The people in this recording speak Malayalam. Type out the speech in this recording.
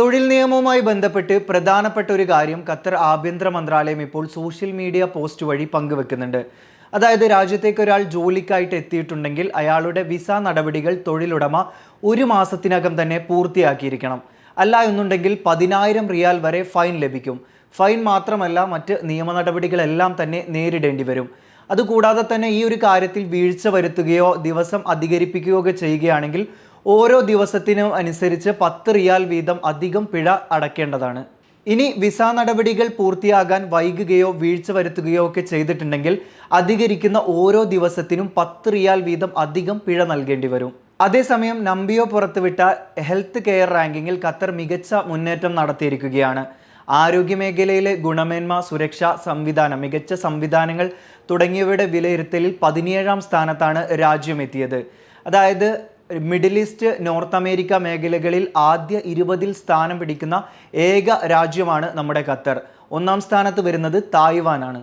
തൊഴിൽ നിയമവുമായി ബന്ധപ്പെട്ട് പ്രധാനപ്പെട്ട ഒരു കാര്യം ഖത്തർ ആഭ്യന്തര മന്ത്രാലയം ഇപ്പോൾ സോഷ്യൽ മീഡിയ പോസ്റ്റ് വഴി പങ്കുവെക്കുന്നുണ്ട്. അതായത് രാജ്യത്തേക്ക് ഒരാൾ ജോലിക്കായിട്ട് എത്തിയിട്ടുണ്ടെങ്കിൽ അയാളുടെ വിസ നടപടികൾ തൊഴിലുടമ ഒരു മാസത്തിനകം തന്നെ പൂർത്തിയാക്കിയിരിക്കണം. അല്ല എന്നുണ്ടെങ്കിൽ പതിനായിരം റിയാൽ വരെ ഫൈൻ ലഭിക്കും. ഫൈൻ മാത്രമല്ല മറ്റ് നിയമ നടപടികളെല്ലാം തന്നെ നേരിടേണ്ടി വരും. അതുകൂടാതെ തന്നെ ഈ ഒരു കാര്യത്തിൽ വീഴ്ച വരുത്തുകയോ ദിവസം അധികരിപ്പിക്കുകയോ ഒക്കെ ചെയ്യുകയാണെങ്കിൽ ഓരോ ദിവസത്തിനും അനുസരിച്ച് പത്ത് റിയാൽ വീതം അധികം പിഴ അടയ്ക്കേണ്ടതാണ് ഇനി വിസ നടപടികൾ പൂർത്തിയാകാൻ വൈകുകയോ വീഴ്ച വരുത്തുകയോ ഒക്കെ ചെയ്തിട്ടുണ്ടെങ്കിൽ അധികരിക്കുന്ന ഓരോ ദിവസത്തിനും പത്ത് റിയാൽ വീതം അധികം പിഴ നൽകേണ്ടി വരും. അതേസമയം നമ്പിയോ പുറത്തുവിട്ട ഹെൽത്ത് കെയർ റാങ്കിങ്ങിൽ ഖത്തർ മികച്ച മുന്നേറ്റം നടത്തിയിരിക്കുകയാണ്. ആരോഗ്യമേഖലയിലെ ഗുണമേന്മ സുരക്ഷാ സംവിധാനം മികച്ച സംവിധാനങ്ങൾ തുടങ്ങിയവയുടെ വിലയിരുത്തലിൽ പതിനേഴാം സ്ഥാനത്താണ് രാജ്യം എത്തിയത്. അതായത് മിഡിൽ ഈസ്റ്റ് നോർത്ത് അമേരിക്ക മേഖലകളിൽ ആദ്യ ഇരുപതിൽ സ്ഥാനം പിടിക്കുന്ന ഏക രാജ്യമാണ് നമ്മുടെ ഖത്തർ. ഒന്നാം സ്ഥാനത്ത് വരുന്നത് തായ്വാനാണ്.